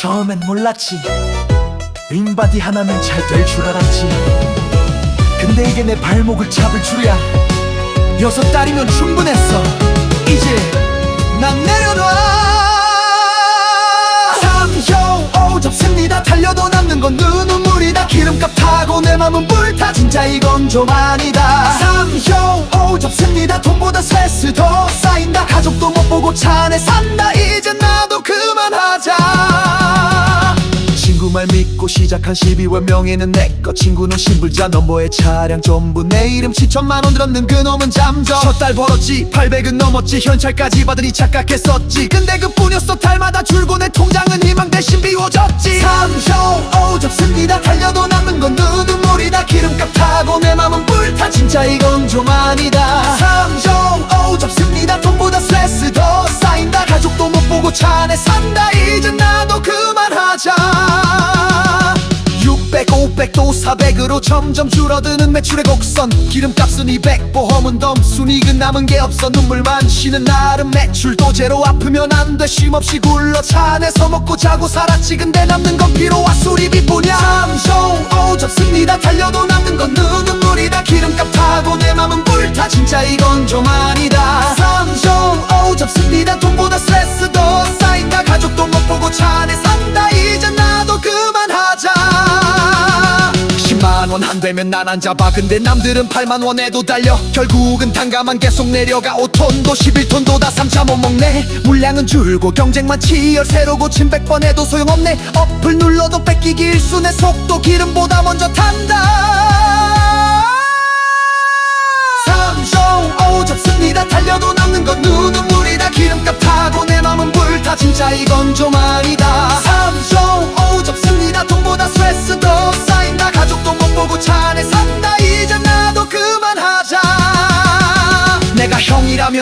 처음엔 몰랐지. 인바디 하나면 잘 될 줄 알았지. 근데 이게 내 발목을 잡을 줄이야. 여섯 달이면 충분했어. 이제 난 내려놔. 삼효 접습니다. 달려도 남는 건 눈물이다. 기름값 타고 내 맘은 불타. 진짜 이건 좀 아니다. 삼효 접습니다. 돈보다 스트레스 더 쌓인다 믿고 시작한 12월 명예는 내거 친구는 신불자 넘버의 차량 전부 내 이름. 7천만 원 들었는 그놈은 잠적 첫 달 벌었지 800은 넘었지. 현찰까지 받으니 착각했었지. 근데 그뿐이었어. 달마다 줄고 내 통장은 희망 대신 비워졌지. 삼효 접습니다. 달려도 남는 건 눈물이다 기름값 타고 내 맘은 불타. 진짜 이건 좀 아니다. 삼효 접습니다. 돈보다 스트레스 더 쌓인다. 가족도 못 보고 차 안에 산다. 이제 나도 그 400으로 점점 줄어드는 매출의 곡선. 기름값은 200, 보험은 덤 순이익은 남은 게 없어. 눈물만 쉬는 나름 매출도 제로 아프면 안 돼. 쉼없이 굴러 차 안에서 먹고 자고 살았지. 근데 남는 건 피로와 수리비뿐이야. 삼성 접습니다. 달려도 남는 건 눈물이다. 기름값 타고 내 맘은 불타. 진짜 이건 원 안 되면 난 안 잡아. 근데 남들은 8만 원에도 달려. 결국은 단가만 계속 내려가. 5톤도 11톤도 다 3차 못 먹네. 물량은 줄고 경쟁만 치열. 새로 고침 100번 해도 소용없네. 어플 눌러도 뺏기기 내 속도. 기름보다 먼저 탄다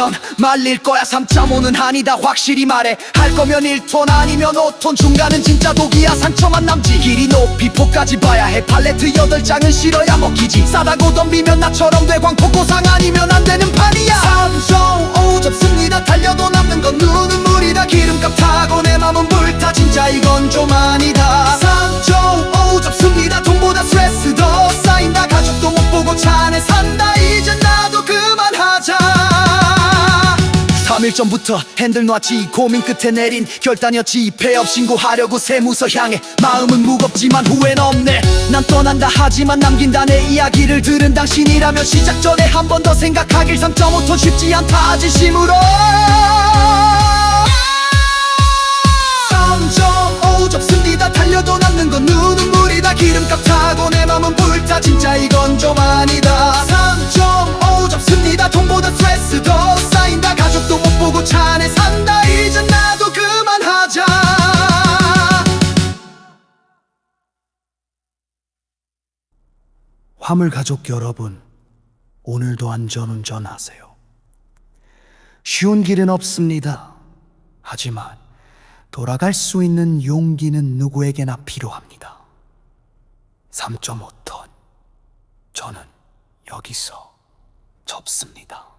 형이라면 말릴 거야. 3.5는 아니다. 확실히 말해. 할 거면 1톤 아니면 5톤. 중간은 진짜 독이야. 상처만 남지. 길이 높이 폭까지 봐야 해. 팔레트 8장은 실어야 먹히지. 싸다고 덤비면 나처럼 돼. 광폭고상 아니면 안 되는 판이야 3일 전부터 핸들 놨지 고민 끝에 내린 결단이었지. 폐업 신고하려고 세무서 향해. 마음은 무겁지만 후회는 없네. 난 떠난다 하지만 남긴다 내 이야기를 들은 당신이라면 시작 전에 한 번 더 생각하길 3.5톤 쉽지 않다. 진심으로. 3.5 접습니다. 달려도 남는 건 눈물이다. 기름값 타고 내 맘은 불타. 진짜 이건 좀 아니다 안에 산다 이제 나도 그만하자 화물 가족 여러분 오늘도 안전운전 하세요 쉬운 길은 없습니다 하지만 돌아갈 수 있는 용기는 누구에게나 필요합니다. 3.5톤. 저는 여기서 접습니다.